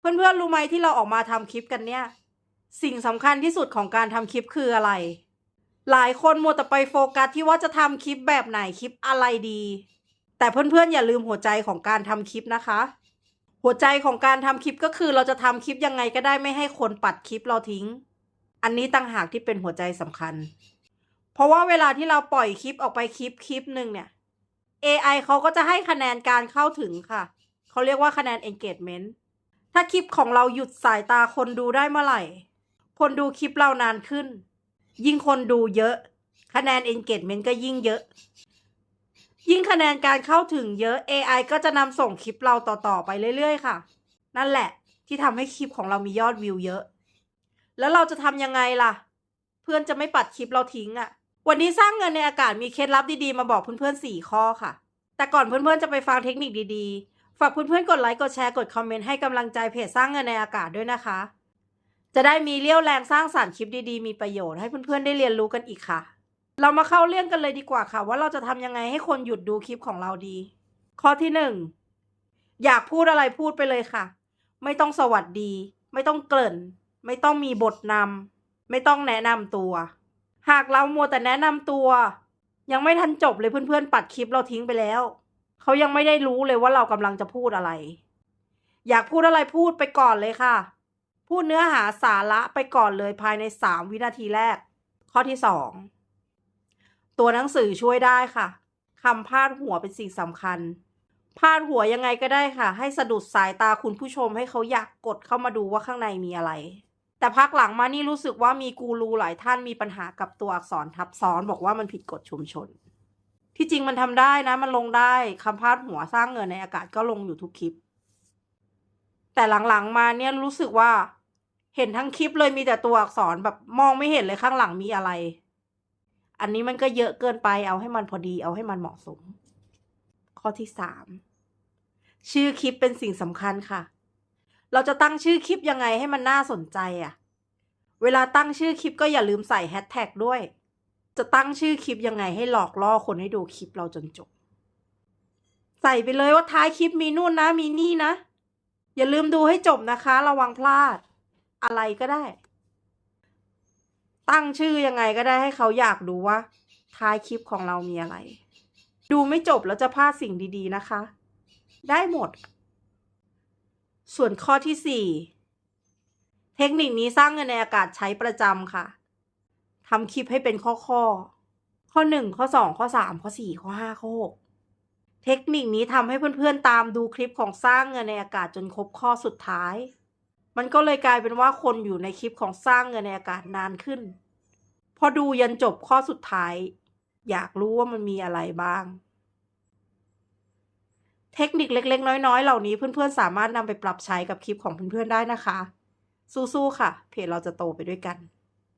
เพื่อนๆรู้ไหมที่เราออกมาทำคลิปกันเนี่ย สิ่งสำคัญที่สุดของการทำคลิปคืออะไร หลายคนมัวแต่ไปโฟกัสที่ว่าจะทำคลิปแบบไหนคลิปอะไรดี แต่เพื่อนๆอย่าลืมหัวใจของการทำคลิปนะคะ หัวใจของการทำคลิปก็คือเราจะทำคลิปยังไงก็ได้ไม่ให้คนปัดคลิปเราทิ้ง อันนี้ต่างหากที่เป็นหัวใจสำคัญ เพราะว่าเวลาที่เราปล่อยคลิปออกไปคลิปคลิปหนึ่งเนี่ย AI เขาก็จะให้คะแนนการเข้าถึงค่ะ เขาเรียกว่าคะแนน engagement ถ้าคลิปของเราหยุดสายตาคนดูได้เมื่อไหร่ คนดูคลิปเรานานขึ้น ยิ่งคนดูเยอะ คะแนน engagement ก็ยิ่งเยอะ ยิ่งคะแนนการเข้าถึงเยอะ AI ก็จะนำส่งคลิปเราต่อๆไปเรื่อยๆ ค่ะ นั่นแหละที่ทำให้คลิปของเรามียอดวิวเยอะ แล้วเราจะทำยังไงล่ะ เพื่อนจะไม่ปัดคลิปเราทิ้งอะ่ะ วันนี้สร้างเงินในอากาศมีเคล็ดลับดีๆ มาบอกเพื่อนๆสี่ข้อค่ะ แต่ก่อนเพื่อนๆจะไปฟังเทคนิคดีๆ ฝากเพื่อนๆกดไลค์กดแชร์กดคอมเมนต์ให้กำลังใจเพจสร้างเงินในอากาศด้วยนะคะ จะได้มีเรี่ยวแรงสร้างสารรค์คลิปดีๆ มีประโยชน์ให้เพื่อนๆได้เรียนรู้กันอีกค่ะ เรามาเข้าเรื่องกันเลยดีกว่าค่ะ ว่าเราจะทำยังไงให้คนหยุดดูคลิปของเราดี ข้อที่หนึ่งอยากพูดอะไรพูดไปเลยค่ะ ไม่ต้องสวัสดี ไม่ต้องเกริ่น ไม่ต้องมีบทนำไม่ต้องแนะนำตัว หากเรามัวแต่แนะนำตัว ยังไม่ทันจบเลยเพื่อนๆปัดคลิปเราทิ้งไปแล้ว เขายังไม่ได้รู้เลยว่าเรากำลังจะพูดอะไร อยากพูดอะไรพูดไปก่อนเลยค่ะ พูดเนื้อหาสาระไปก่อนเลยภายในสามวินาทีแรก ข้อที่สองตัวหนังสือช่วยได้ค่ะคำพาดหัวเป็นสิ่งสำคัญพาดหัวยังไงก็ได้ค่ะ ให้สะดุดสายตาคุณผู้ชมให้เขาอยากกดเข้ามาดูว่าข้างในมีอะไร แต่พักหลังมานี่รู้สึกว่ามีกูรูหลายท่านมีปัญหากับตัวอักษรทับซ้อนบอกว่ามันผิดกฎชุมชน ที่จริงมันทำได้นะ มันลงได้คำพาดหัวสร้างเงินในอากาศก็ลงอยู่ทุกคลิป แต่หลังๆมาเนี่ยรู้สึกว่า เห็นทั้งคลิปเลยมีแต่ตัวอักษรแบบมองไม่เห็นเลยข้างหลังมีอะไร อันนี้มันก็เยอะเกินไปเอาให้มันพอดีเอาให้มันเหมาะสม ข้อที่สามชื่อคลิปเป็นสิ่งสำคัญค่ะ เราจะตั้งชื่อคลิปยังไงให้มันน่าสนใจอะเวลาตั้งชื่อคลิปก็อย่าลืมใส่แฮชแท็กด้วย จะตั้งชื่อคลิปยังไงให้หลอกล่อคนให้ดูคลิปเราจนจบ ใส่ไปเลยว่าท้ายคลิปมีนู่นนะมีนี่นะ อย่าลืมดูให้จบนะคะ ระวังพลาด อะไรก็ได้ ตั้งชื่อยังไงก็ได้ให้เขาอยากดูว่า ท้ายคลิปของเรามีอะไร ดูไม่จบแล้วจะพลาดสิ่งดีๆนะคะ ได้หมด ส่วนข้อที่สี่เทคนิคนี้สร้างเงินในอากาศใช้ประจำค่ะ ทำคลิปให้เป็นข้อข้อๆข้อหนึ่งข้อสองข้อสามข้อสี่ข้อห้าข้อหกเทคนิคนี้ทำให้เพื่อนๆตามดูคลิปของสร้างเงินในอากาศจนครบข้อสุดท้าย มันก็เลยกลายเป็นว่าคนอยู่ในคลิปของสร้างเงินในอากาศนานขึ้น พอดูยันจบข้อสุดท้าย อยากรู้ว่ามันมีอะไรบ้าง เทคนิคเล็ก ๆ น้อยๆ เหล่านี้เพื่อนๆสามารถนำไปปรับใช้กับคลิปของเพื่อนๆได้นะคะ สู้ๆค่ะ เพจเราจะโตไปด้วยกัน